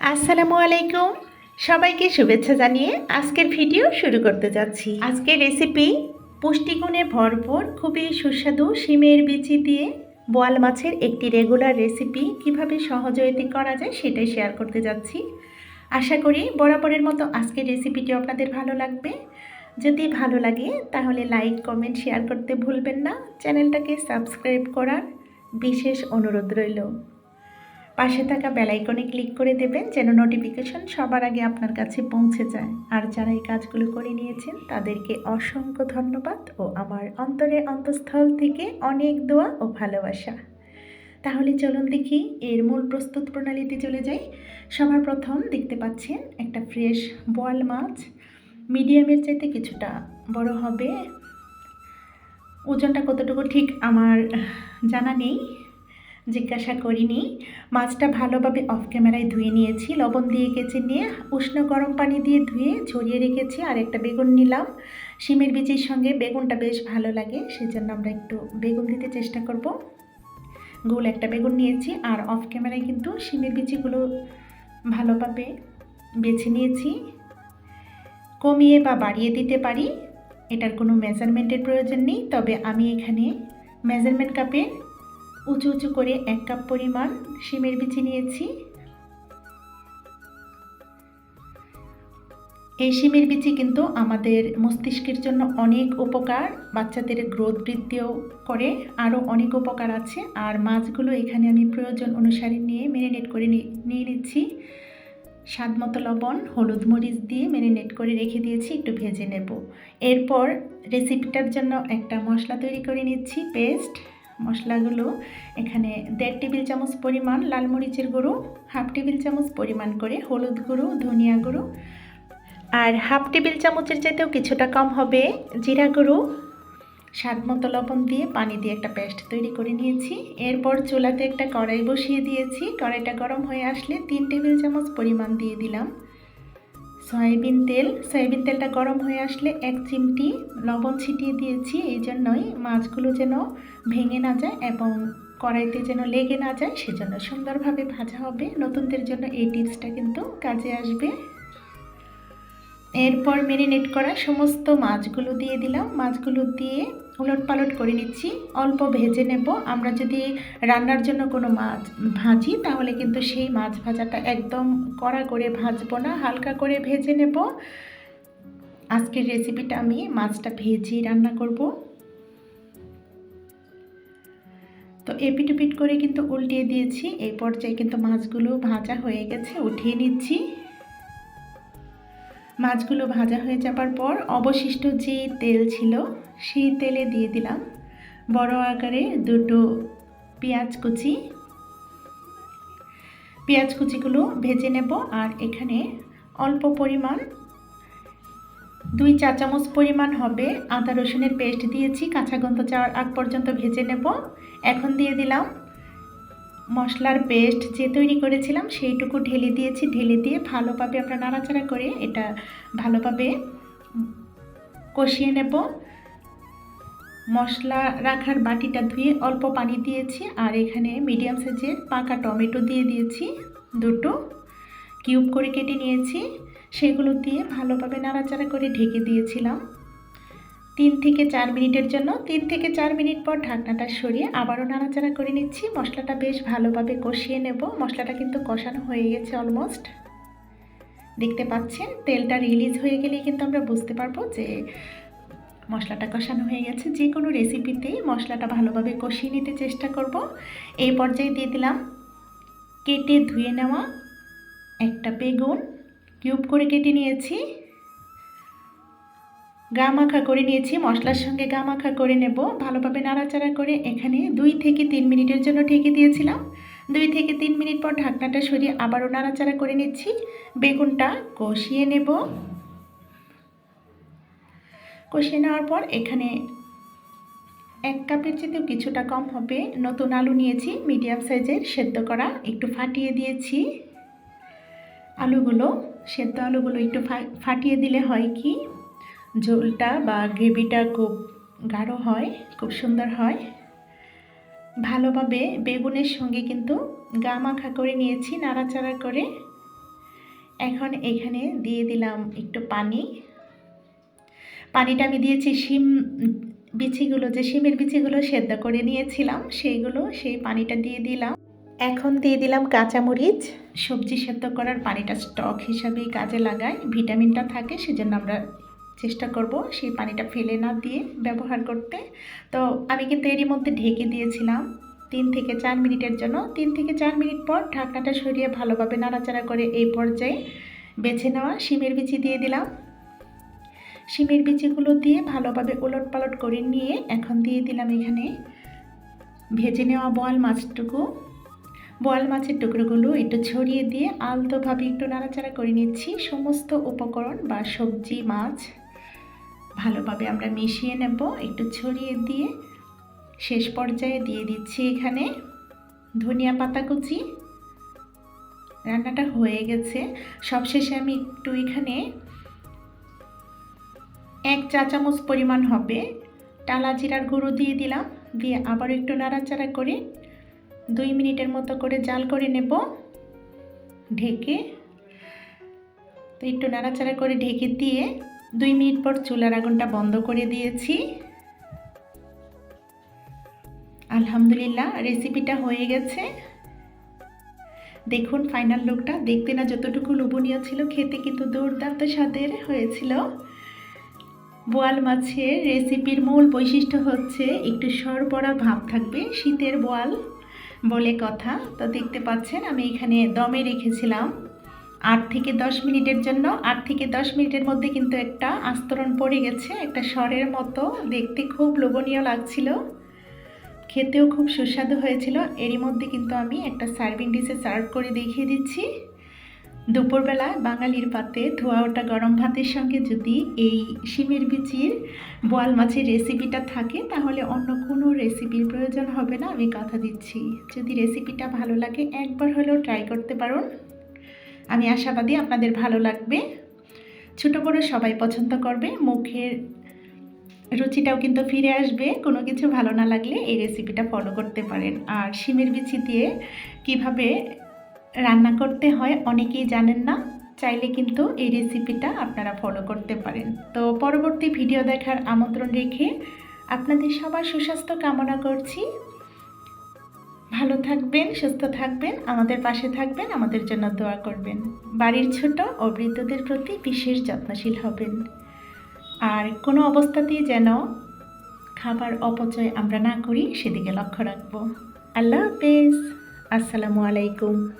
আসসালামু আলাইকুম। সবাইকে শুভেচ্ছা জানিয়ে আজকের ভিডিও শুরু করতে যাচ্ছি। আজকের রেসিপি পুষ্টিগুণে ভরপুর, খুবই সুস্বাদু শিমের বিচি দিয়ে বোয়াল মাছের একটি রেগুলার রেসিপি কীভাবে সহজয়তি করা যায় সেটাই শেয়ার করতে যাচ্ছি। আশা করি বরাবরের মতো আজকের রেসিপিটি আপনাদের ভালো লাগবে। যদি ভালো লাগে তাহলে লাইক, কমেন্ট, শেয়ার করতে ভুলবেন না। চ্যানেলটাকে সাবস্ক্রাইব করার বিশেষ অনুরোধ রইল। পাশে থাকা বেলাইকনে ক্লিক করে দেবেন যেন নোটিফিকেশন সবার আগে আপনার কাছে পৌঁছে যায়। আর যারা এই কাজগুলো করে নিয়েছেন, তাদেরকে অসংখ্য ধন্যবাদ ও আমার অন্তরে অন্তঃস্থল থেকে অনেক দোয়া ও ভালোবাসা। তাহলে চলুন দেখি, এর মূল প্রস্তুত প্রণালীতে চলে যাই। সবার প্রথম দেখতে পাচ্ছেন একটা ফ্রেশ বোয়াল মাছ। মিডিয়ামের চাইতে কিছুটা বড় হবে। ওজনটা কতটুকু ঠিক আমার জানা নেই। জিজ্ঞাসা করিনি। মাছটা ভালোভাবে অফ ক্যামেরায় ধুয়ে নিয়েছি, লবণ দিয়ে কেচে নিয়ে উষ্ণ গরম পানি দিয়ে ধুয়ে ঝরিয়ে রেখেছি, আর একটা বেগুন নিলাম। শিমের বীজের সঙ্গে বেগুনটা বেশ ভালো লাগে, সেজন্য আমরা একটু বেগুন দিতে চেষ্টা করব। গোল একটা বেগুন নিয়েছি, আর অফ ক্যামেরায় কিন্তু শিমের বিচিগুলো ভালোভাবে বেছে নিয়েছি। কমিয়ে বা বাড়িয়ে দিতে পারি, এটার কোনো মেজারমেন্টের প্রয়োজন নেই, তবে আমি এখানে মেজারমেন্ট কাপে উঁচু উঁচু করে এক কাপ পরিমাণ শিমের বিচি নিয়েছি। এই শিমের বিচি কিন্তু আমাদের মস্তিষ্কের জন্য অনেক উপকার, বাচ্চাদের গ্রোথ বৃদ্ধিও করে আরও অনেক উপকার আছে। আর মাছগুলো এখানে আমি প্রয়োজন অনুসারে নিয়ে ম্যারিনেট করে নিয়ে নিচ্ছি। স্বাদ মতো লবণ, হলুদ মরিচ দিয়ে ম্যারিনেট করে রেখে দিয়েছি, একটু ভেজে নেব। এরপর রেসিপিটার জন্য একটা মশলা তৈরি করে নিচ্ছি পেস্ট মশলাগুলো এখানে দেড় টেবিল চামচ পরিমাণ লাল মরিচের গুঁড়ো, হাফ টেবিল চামচ পরিমাণ করে হলুদ গুঁড়ো, ধনিয়া গুঁড়ো আর হাফ টেবিল চামচের চাইতেও কিছুটা কম হবে জিরা গুঁড়ো। স্বাদ মতো লবণ দিয়ে পানি দিয়ে একটা পেস্ট তৈরি করে নিয়েছি। এরপর চুলাতে একটা কড়াই বসিয়ে দিয়েছি। কড়াইটা গরম হয়ে আসলে তিন টেবিল চামচ পরিমাণ দিয়ে দিলাম। সয়াবিন তেল। সয়াবিন তেলটা গরম হয়ে আসলে এক চিমটি লবণ ছিটিয়ে দিয়েছি। এই জন্যই মাছগুলো যেন ভেঙে না যায় এবং কড়াইতে যেন লেগে না যায়, সেজন্য সুন্দরভাবে ভাজা হবে। নতুনদের জন্য এই টিপসটা কিন্তু কাজে আসবে। এরপর মেরিনেট করা সমস্ত মাছগুলো দিয়ে দিলাম। মাছগুলো দিয়ে উলট পালট করে নিচ্ছি। অল্প ভেজে নেব। আমরা যদি রান্নার জন্য কোনো মাছ ভাজি, তাহলে কিন্তু সেই মাছ ভাজাটা একদম কড়া করে ভাজবো না, হালকা করে ভেজে নেব। আজকের রেসিপিটা আমি মাছটা ভেজেই রান্না করব। তো এপিট এপিটুপিট করে কিন্তু উল্টিয়ে দিয়েছি। এই পর্যায়ে কিন্তু মাছগুলো ভাজা হয়ে গেছে, উঠিয়ে নিচ্ছি। মাছগুলো ভাজা হয়ে যাবার পর অবশিষ্ট যে তেল ছিল, সেই তেলে দিয়ে দিলাম। বড় আকারে দুটো পেঁয়াজ কুচি। পেঁয়াজ কুচিগুলো ভেজে নেব আর এখানে অল্প পরিমাণ, দুই চা চামচ পরিমাণ হবে আদা রসুনের পেস্ট দিয়েছি, কাঁচা গন্ধ যাওয়ার আগ পর্যন্ত ভেজে নেব। এখন দিয়ে দিলাম মশলার পেস্ট যে তৈরি করেছিলাম সেইটুকু ঢেলে দিয়েছি। ঢেলে দিয়ে ভালোভাবে আমরা নাড়াচাড়া করে এটা ভালোভাবে কষিয়ে নেব। মশলা রাখার বাটিটা ধুয়ে অল্প পানি দিয়েছি আর এখানে মিডিয়াম সাইজের পাকা টমেটো দিয়ে দিয়েছি। দুটো কিউব করে কেটে নিয়েছি। সেগুলো দিয়ে ভালোভাবে নাড়াচাড়া করে ঢেকে দিয়েছিলাম। তিন থেকে চার মিনিটের জন্য তিন থেকে চার মিনিট পর ঢাকনাটা সরিয়ে আবারও নাড়াচাড়া করে নিচ্ছি। মশলাটা বেশ ভালোভাবে কষিয়ে নেব। মশলাটা কিন্তু কষানো হয়ে গেছে অলমোস্ট দেখতে পাচ্ছেন, তেলটা রিলিজ হয়ে গেলেই কিন্তু আমরা বুঝতে পারব যে মশলাটা কষানো হয়ে গেছে। যে কোনো রেসিপিতেই মশলাটা ভালোভাবে কষিয়ে নিতে চেষ্টা করব। এই পর্যায়ে দিয়ে দিলাম কেটে ধুয়ে নেওয়া একটা বেগুন। কিউব করে কেটে নিয়েছি। গা মাখা করে নিয়েছি, মশলার সঙ্গে গা মাখা করে নেব। ভালোভাবে নাড়াচাড়া করে এখানে দুই থেকে তিন মিনিটের জন্য ঢেকে দিয়েছিলাম। দুই থেকে তিন মিনিট পর ঢাকনাটা সরিয়ে আবারও নাড়াচাড়া করে নিচ্ছি। বেগুনটা কষিয়ে নেব। কষিয়ে নেওয়ার পর এখানে এক কাপের চেয়েতেও কিছুটা কম হবে। নতুন আলু নিয়েছি, মিডিয়াম সাইজের, সেদ্ধ করা, একটু ফাটিয়ে দিয়েছি। আলুগুলো, সেদ্ধ আলুগুলো একটু ফাটিয়ে দিলে হয় কি? ঝোলটা বা গ্রেভিটা খুব গাঢ় হয়, খুব সুন্দর হয়। ভালোভাবে বেগুনের সঙ্গে কিন্তু গা মাখা করে নিয়েছি, নাড়াচাড়া করে। এখন এখানে দিয়ে দিলাম একটু পানি। পানিটা আমি দিয়েছি শিম বিচিগুলো, যে শিমের বিচিগুলো সেদ্ধ করে নিয়েছিলাম, সেইগুলো সেই পানিটা দিয়ে দিলাম। এখন দিয়ে দিলাম কাঁচামরিচ। সবজি সেদ্ধ করার পানিটা স্টক হিসাবেই কাজে লাগায়, ভিটামিনটা থাকে, সেজন্য আমরা চেষ্টা করব সেই পানিটা ফেলে না দিয়ে ব্যবহার করতে। তো আমি কিন্তু এরই মধ্যে ঢেকে দিয়েছিলাম। তিন থেকে চার মিনিটের জন্য। তিন থেকে চার মিনিট পর ঢাকনাটা সরিয়ে ভালোভাবে নাড়াচাড়া করে এই পর্যায়ে বেছে নেওয়া শিমের বিচি দিয়ে দিলাম। শিমের বিচিগুলো দিয়ে ভালোভাবে ওলট পালট করে নিয়ে এখন দিয়ে দিলাম এখানে ভেজে নেওয়া বোয়াল মাছটুকু। বোয়াল মাছের টুকরোগুলো একটু ছড়িয়ে দিয়ে আলতোভাবে একটু নাড়াচাড়া করে নিচ্ছি। সমস্ত উপকরণ বা সবজি, মাছ ভালোভাবে আমরা মিশিয়ে নেব, একটু ছড়িয়ে দিয়ে। শেষ পর্যায়ে দিয়ে দিচ্ছি এখানে ধনিয়া পাতা কুচি। রান্নাটা হয়ে গেছে। সবশেষে আমি একটু এখানে এক চা চামচ পরিমাণ হবে টালা জিরার গুঁড়ো দিয়ে দিলাম। দিয়ে আবার একটু নাড়াচাড়া করে দুই মিনিটের মতো করে জাল করে নেব। ঢেকে তো একটু নাড়াচাড়া করে ঢেকে দিয়ে দুই মিনিট পর চুলার আগুনটা বন্ধ করে দিয়েছি। আলহামদুলিল্লাহ রেসিপিটা হয়ে গেছে। দেখুন ফাইনাল লুকটা দেখতে না যতটুকু লোভনীয় ছিল, খেতে কিন্তু দুর্দান্ত স্বাদের হয়েছিল। বোয়াল মাছের রেসিপির মূল বৈশিষ্ট্য হচ্ছে, একটু সরবরা ভাব থাকবে শীতের বোয়াল বলে কথা। তো দেখতে পাচ্ছেন, আমি এখানে দমে রেখেছিলাম। আট থেকে দশ মিনিটের জন্য, আট থেকে দশ মিনিটের মধ্যে কিন্তু একটা আস্তরণ পড়ে গেছে, একটা স্বরের মতো। দেখতে খুব লোভনীয় লাগছিল। খেতেও খুব সুস্বাদু হয়েছিল। এরই মধ্যে কিন্তু আমি একটা সার্ভিং ডিশে সার্ভ করে দেখিয়ে দিচ্ছি। দুপুরবেলা বাঙালির পাতে ধোয়া ওটা গরম ভাতের সঙ্গে যদি এই শিমের বিচির বোয়াল মাছের রেসিপিটা থাকে, তাহলে অন্য কোনো রেসিপির প্রয়োজন হবে না। আমি কথা দিচ্ছি। যদি রেসিপিটা ভালো লাগে, একবার হলেও ট্রাই করতে পারুন। আমি আশাবাদী আপনাদের ভালো লাগবে। ছোটো বড়ো সবাই পছন্দ করবে। মুখের রুচিটাও কিন্তু ফিরে আসবে। কোনো কিছু ভালো না লাগলে এই রেসিপিটা ফলো করতে পারেন। আর শিমের বিচি দিয়ে কীভাবে রান্না করতে হয় অনেকেই জানেন না। চাইলে কিন্তু এই রেসিপিটা আপনারা ফলো করতে পারেন। তো পরবর্তী ভিডিও দেখার আমন্ত্রণ রেখে আপনাদের সবার সুস্বাস্থ্য কামনা করছি। ভালো থাকবেন, সুস্থ থাকবেন, আমাদের পাশে থাকবেন, আমাদের জন্য দোয়া করবেন। বাড়ির ছোট ও বৃদ্ধদের প্রতি বিশেষ যত্নশীল হবেন। আর কোনো অবস্থাতেই যেন খাবার অপচয় আমরা না করি, সেদিকে লক্ষ্য রাখব। আল্লাহ হাফেজ। আসসালামু আলাইকুম।